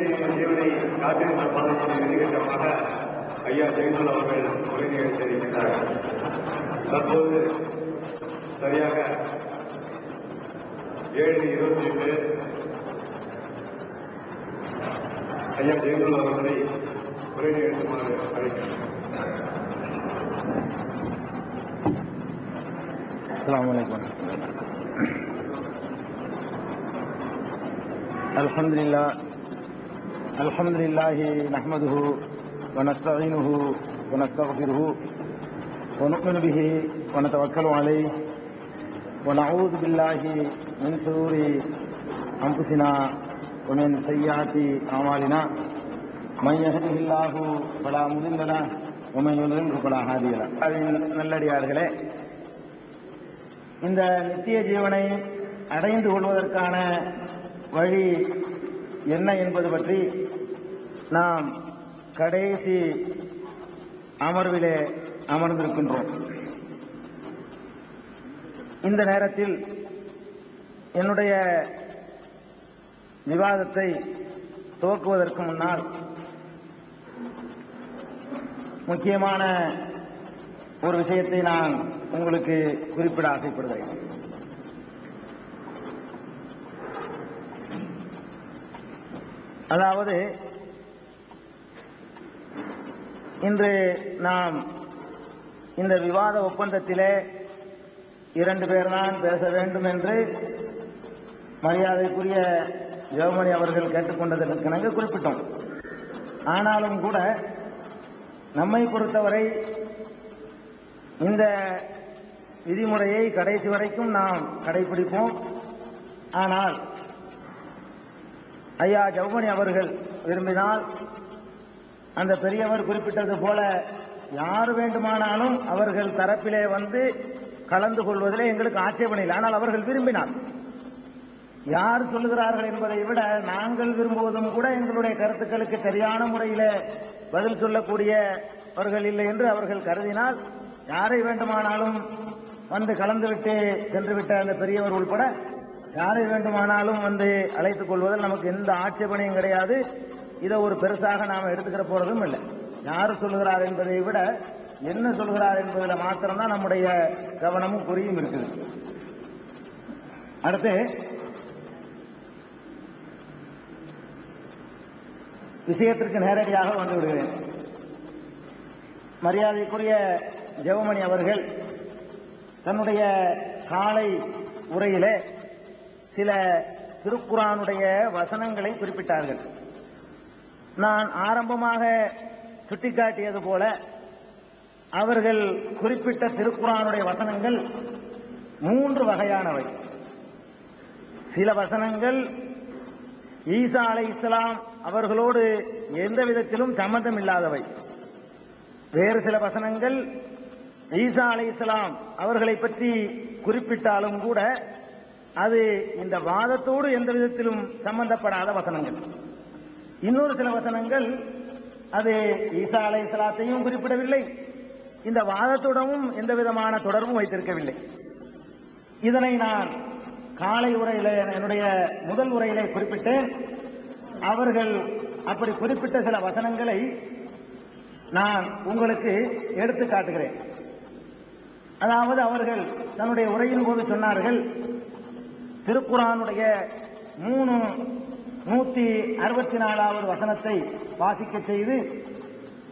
ஜீவனை காத்திருந்த பாதையின் இறுதிக்கட்டமாக ஐயா ஜெயந்தல் அவர்கள் உரை நிகழ்த்தியிருக்கிறார்கள் தற்போது சரியாக ஏழு இருபத்தி எட்டு ஐயா ஜெயந்தல் அவர்களை உரை நிகழ்த்துமாறு அழைக்கிறேன் السلام عليكم الحمد لله الحمد لله نحمده ونستعينه ونستغفره ونؤمن به ونتوكل عليه ونعوذ بالله من شرور أنفسنا ومن سيئات أعمالنا من يهده الله فلا مضل له ومن يضلله فلا هادي له நல்லடியார்களே இந்த நித்திய ஜீவனை அடைந்து கொள்வதற்கான வழி என்ன என்பது பற்றி நாம் கடைசி அமர்விலே அமர்ந்திருக்கின்றோம். இந்த நேரத்தில் என்னுடைய விவாதத்தை துவக்குவதற்கு முன்னால் முக்கியமான ஒரு விஷயத்தை நான் உங்களுக்கு குறிப்பிட ஆசைப்படுகிறேன். அதாவது இன்று நாம் இந்த விவாத ஒப்பந்தத்திலே இரண்டு பேர்தான் பேச வேண்டும் என்று மரியாதைக்குரிய ஜெர்மனி அவர்கள் கேட்டுக்கொண்டதற்கு நாங்கள் குறிப்பிட்டோம். ஆனாலும் கூட நம்மை பொறுத்தவரை இந்த விதிமுறையை கடைசி வரைக்கும் நாம் கடைபிடிப்போம். ஆனால் ஐயா ஜவுமணி அவர்கள் விரும்பினால் அந்த பெரியவர் குறிப்பிட்டது போல யார் வேண்டுமானாலும் அவர்கள் தரப்பிலே வந்து கலந்து கொள்வதிலே எங்களுக்கு ஆட்சேபனை இல்லை. ஆனால் அவர்கள் விரும்பினார் யார் சொல்லுகிறார்கள் என்பதை விட நாங்கள் விரும்புவதும் கூட எங்களுடைய கருத்துக்களுக்கு சரியான முறையில் பதில் சொல்லக்கூடியவர்கள் இல்லை என்று அவர்கள் கருதினால் யாரை வேண்டுமானாலும் வந்து கலந்துவிட்டு சென்றுவிட்ட அந்த பெரியவர் உள்பட யாரை வேண்டுமானாலும் வந்து அழைத்துக் கொள்வதில் நமக்கு எந்த ஆட்சேபனையும் கிடையாது. இதை ஒரு பெருசாக நாம் எடுத்துக்கிற போறதும் இல்லை. யார் சொல்லுகிறார் என்பதை விட என்ன சொல்கிறார் என்பதில் மாத்திரம்தான் நம்முடைய கவனமும் குறியும் இருக்குது. அடுத்து விஷயத்திற்கு நேரடியாக வந்து விடுகிறேன். மரியாதைக்குரிய ஜெவமணி அவர்கள் தன்னுடைய காலை உரையிலே சில திருக்குறானுடைய வசனங்களை குறிப்பிட்டார்கள். நான் ஆரம்பமாக சுட்டிக்காட்டியது போல அவர்கள் குறிப்பிட்ட திருக்குறானுடைய வசனங்கள் மூன்று வகையானவை. சில வசனங்கள் ஈசா அலை இஸ்லாம் அவர்களோடு எந்த விதத்திலும் சம்மந்தம் இல்லாதவை. வேறு சில வசனங்கள் ஈசா அலை இஸ்லாம் அவர்களை பற்றி குறிப்பிட்டாலும் கூட அது இந்த வாதத்தோடு எந்த விதத்திலும் சம்பந்தப்படாத வசனங்கள். இன்னொரு சில வசனங்கள் அது ஈசா அலை இஸ்லாத்தையும் குறிப்பிடவில்லை. இந்த வாதத்துடனும் எந்த விதமான தொடர்பும் வைத்திருக்கவில்லை. இதனை நான் காலை உரையில என்னுடைய முதல் உரையிலே குறிப்பிட்டேன். அவர்கள் அப்படி குறிப்பிட்ட சில வசனங்களை நான் உங்களுக்கு எடுத்து காட்டுகிறேன் அதாவது அவர்கள் தன்னுடைய உரையின் போது சொன்னார்கள் திருக்குறானுடைய மூணு நூத்தி அறுபத்தி நாலாவது வசனத்தை வாசிக்க செய்து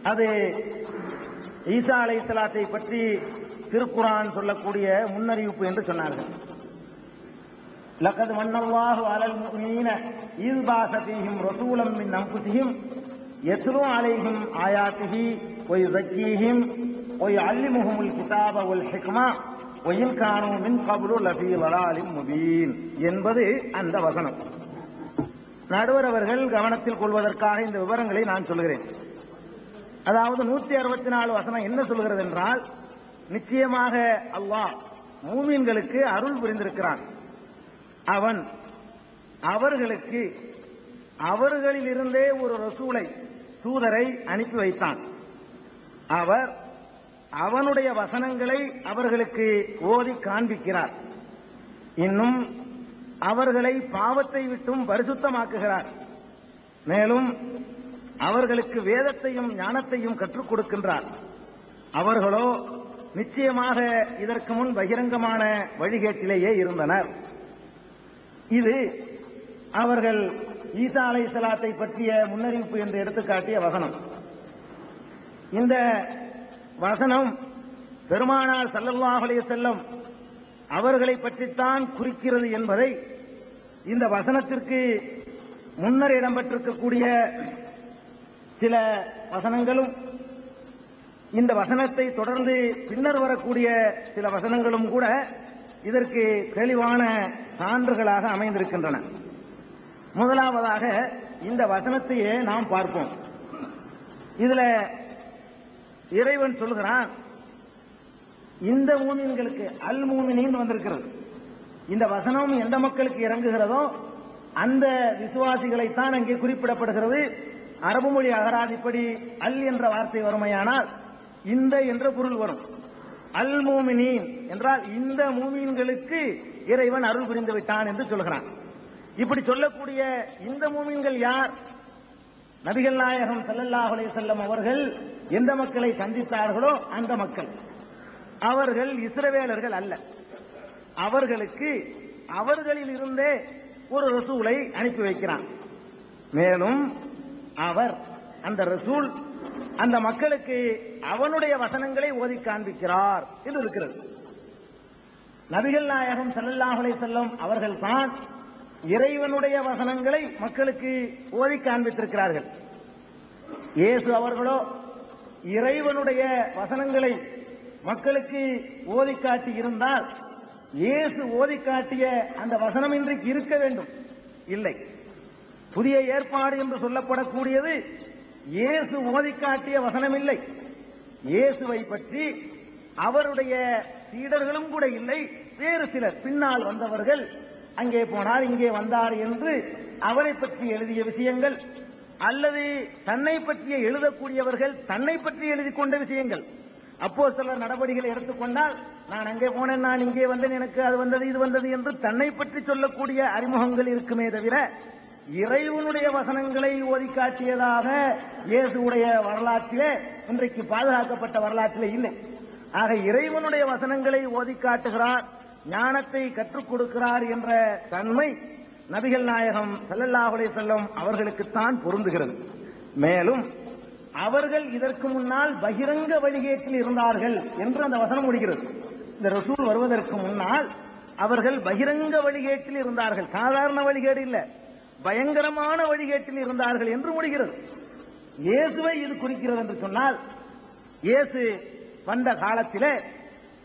அது ஈசா அலை பற்றி திருக்குறான் சொல்லக்கூடிய முன்னறிவிப்பு என்று சொன்னார்கள். லக்கது மன்னல்லாஹு அலல் மீன ஈஸ்பாசத்தையும் ரசூலம் மின் அம்புசியும் எத்ரோ அலைகும் ஆயாத்திகி ஒய் ரக்கீஹிம் ஒய் அல்லிமுகமுல் கிதாப உல் ஹிக்மா ஒயில் காணோமின் கபுரு லபி வலாலிம் முபீன் என்பது அந்த வசனம். நடுவர் அவர்கள் கவனத்தில் கொள்வதற்காக இந்த விவரங்களை நான் சொல்கிறேன். அதாவது நூத்தி அறுபத்தி நாலு வசனம் என்ன சொல்கிறது என்றால் நிச்சயமாக அல்லாஹ் மூமீன்களுக்கு அருள் புரிந்திருக்கிறான். அவன் அவர்களுக்கு அவர்களிலிருந்தே ஒரு ரசூலை தூதரை அனுப்பி வைத்தான். அவர் அவனுடைய வசனங்களை அவர்களுக்கு ஓதி காண்பிக்கிறார். இன்னும் அவர்களை பாவத்தை விட்டும் பரிசுத்தமாக்குகிறார். மேலும் அவர்களுக்கு வேதத்தையும் ஞானத்தையும் கற்றுக் கொடுக்கின்றார். அவர்களோ நிச்சயமாக இதற்கு முன் பகிரங்கமான வழிகேட்டிலேயே இருந்தனர். இது அவர்கள் ஈசா அலை சலாத்தை பற்றிய முன்னறிவிப்பு என்று எடுத்துக்காட்டிய வசனம். இந்த வசனம் பெருமானார் சல்லல்லாஹுலே செல்லம் அவர்களை பற்றித்தான் குறிக்கிறது என்பதை இந்த வசனத்திற்கு முன்னர் இடம்பெற்றிருக்கக்கூடிய சில வசனங்களும் இந்த வசனத்தை தொடர்ந்து பின்னர் வரக்கூடிய சில வசனங்களும் கூட இதற்கு தெளிவான சான்றுகளாக அமைந்திருக்கின்றன. முதலாவதாக இந்த வசனத்தையே நாம் பார்ப்போம். இதுல இறைவன் சொல்கிறான் இந்த மூமின்களுக்கு அல் மூமினின் வந்திருக்கிறது. இந்த வசனம் எந்த மக்களுக்கு இறங்குகிறதோ அந்த விசுவாசிகளைத்தான் அங்கே குறிப்பிடப்படுகிறது. அரபு மொழி அகராதிப்படி அல் என்ற வார்த்தை வருமையானால் இந்த என்ற பொருள் வரும். அல் மூமினின் என்றால் இந்த மூமின்களுக்கு இறைவன் அருள் புரிந்து விட்டான் என்று சொல்கிறான். இப்படி சொல்லக்கூடிய இந்த மூமீன்கள் யார்? நபிகள் நாயகம் செல்லல்லாஹுலே செல்லம் அவர்கள் எந்த மக்களை சந்தித்தார்களோ அந்த மக்கள். அவர்கள் இஸ்ரவேலர்கள் அல்ல. அவர்களுக்கு அவர்களில் இருந்தே ஒரு ரசூலை அனுப்பி வைக்கிறான். மேலும் அவர் அந்த ரசூல் அந்த மக்களுக்கு அவனுடைய வசனங்களை ஓதி காண்பிக்கிறார் என்று இருக்கிறது. நபிகள் நாயகம் செல்லல்லாஹுலே செல்லம் அவர்கள்தான் அவர்கள் தான் இறைவனுடைய வசனங்களை மக்களுக்கு ஓதி காண்பித்திருக்கிறார்கள். இயேசு அவர்களோ இறைவனுடைய வசனங்களை மக்களுக்கு ஓதி காட்டி இருந்தால் இயேசு ஓதி காட்டிய அந்த வசனம் இன்றைக்கு இருக்க வேண்டும். இல்லை. புதிய ஏற்பாடு என்று சொல்லப்படக்கூடியது இயேசு ஓதி காட்டிய வசனம் இல்லை. இயேசுவை பற்றி அவருடைய சீடர்களும் கூட இல்லை. வேறு சிலர். பின்னால் வந்தவர்கள் அங்கே போனார் இங்கே வந்தார் என்று அவரை பற்றி எழுதிய விஷயங்கள் அல்லது தன்னை பற்றிய எழுதக்கூடியவர்கள் தன்னை பற்றி எழுதி கொண்ட விஷயங்கள். அப்போ சில நடவடிக்கைகளை எடுத்துக்கொண்டால் நான் அங்கே போனேன் நான் இங்கே வந்தேன் எனக்கு அது வந்தது இது வந்தது என்று தன்னை பற்றி சொல்லக்கூடிய அறிமுகங்கள் இருக்குமே தவிர இறைவனுடைய வசனங்களை ஓதி காட்டியதாக இயேசுடைய வரலாற்றிலே இன்றைக்கு பாதுகாக்கப்பட்ட வரலாற்றிலே இல்லை. ஆக இறைவனுடைய வசனங்களை ஓதி காட்டுகிறார் ஞானத்தை கற்றுக் கொடுக்கிறார் என்ற தன்மை நபிகள் நாயகம் ஸல்லல்லாஹு செல்லம் அவர்களுக்குத்தான் பொருந்துகிறது. மேலும் அவர்கள் இதற்கு முன்னால் பகிரங்க வழிகேட்டில் இருந்தார்கள் என்று அந்த வசனம் முடிகிறது. இந்த ரசூல் வருவதற்கு முன்னால் அவர்கள் பகிரங்க வழிகேட்டில் இருந்தார்கள். சாதாரண வழிகேடு இல்ல. பயங்கரமான வழிகேட்டில் இருந்தார்கள் என்று முடிகிறது. இயேசுவை இது குறிக்கிறது என்று சொன்னால் இயேசு வந்த காலத்திலே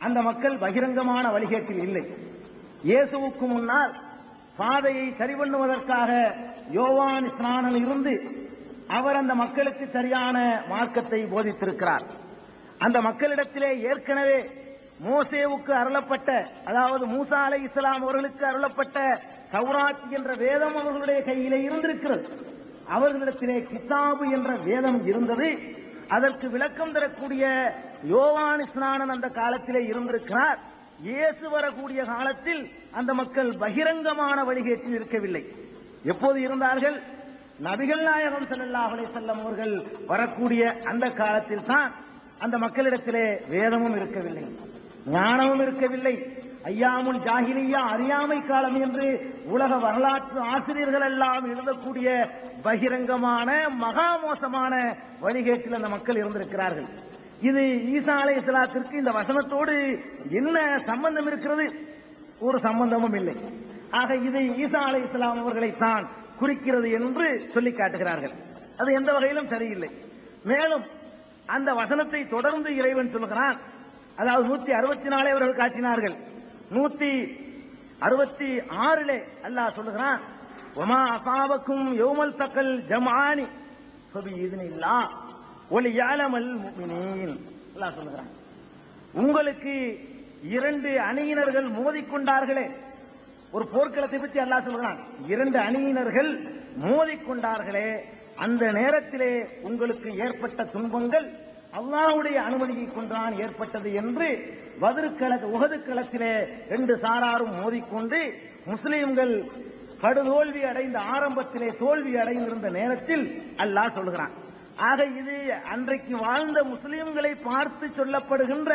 அந்த மக்கள் பகிரங்கமான வழிகேட்டில் இல்லை. இயேசுவுக்கு முன்னால் பாதையை சரி பண்ணுவதற்காக யோவான் ஸ்நானன் இருந்து அவர் அந்த மக்களுக்கு சரியான மார்க்கத்தை போதித்திருக்கிறார். அந்த மக்களிடத்திலே ஏற்கனவே மோசேவுக்கு அருளப்பட்ட அதாவது மூசா அலை இஸ்லாம் அவர்களுக்கு அருளப்பட்ட சௌராத் என்ற வேதம் அவர்களுடைய கையிலே இருந்திருக்கிறது. அவர்களிடத்திலே கிதாபு என்ற வேதம் இருந்தது. அதற்கு விளக்கம் தரக்கூடிய யோவான் ஸ்நானன் அந்த காலத்திலே இருந்திருக்கிறார். இயேசு வரக்கூடிய காலத்தில் அந்த மக்கள் பகிரங்கமான வழிகேட்டில் இருக்கவில்லை. எப்போது இருந்தார்கள்? நபிகள் நாயகம் ஸல்லல்லாஹு அலைஹி வஸல்லம் அவர்கள் வரக்கூடிய அந்த காலத்தில் தான் அந்த மக்களிடத்திலே வேதமும் இருக்கவில்லை. ஞானமும் இருக்கவில்லை. ஐயாமுல் ஜாகிலியா அறியாமை காலம் என்று உலக வரலாற்று ஆசிரியர்கள் எல்லாம் எழுதக்கூடிய பகிரங்கமான மகா மோசமான வழிகேட்டில் அந்த மக்கள் இருந்திருக்கிறார்கள். இது ஈசா அலை இஸ்லாத்திற்கு இந்த வசனத்தோடு என்ன சம்பந்தம் இருக்கிறது? ஒரு சம்பந்தமும் இல்லை. ஆக இது ஈசா அலை இஸ்லாம் அவர்களைத்தான் குறிக்கிறது என்று சொல்லி காட்டுகிறார்கள். அது எந்த வகையிலும் சரியில்லை. மேலும் அந்த வசனத்தை தொடர்ந்து இறைவன் சொல்கிறான். அதாவது நூத்தி அறுபத்தி நாலே அவர்கள் காட்டினார்கள். நூத்தி அறுபத்தி ஆறிலே அல்லாஹ் சொல்லுகிறான் ஒமா அசாபக்கும் யோமல் தக்கல் ஜமானி சொல்லி இதுன்னு ஒலி அல்லாஹ் சொல்லுகிறான். உங்களுக்கு இரண்டு அணியினர்கள் மோதிக்கொண்டார்களே. ஒரு போர்க்களத்தை பற்றி அல்லாஹ் சொல்கிறான் இரண்டு அணியினர்கள் மோதிக்கொண்டார்களே. அந்த நேரத்திலே உங்களுக்கு ஏற்பட்ட துன்பங்கள் அல்லாவுடைய அனுமதியை கொண்டான் ஏற்பட்டது என்று வதிர்கள உகது களத்திலே ரெண்டு சாராரும் மோதிக்கொண்டு முஸ்லிம்கள் படுதோல்வி அடைந்த ஆரம்பத்திலே தோல்வி அடைந்திருந்த நேரத்தில் அல்லாஹ் சொல்கிறான் ஆக இது அன்றைக்கு வாழ்ந்த முஸ்லிம்களை பார்த்து சொல்லப்படுகின்ற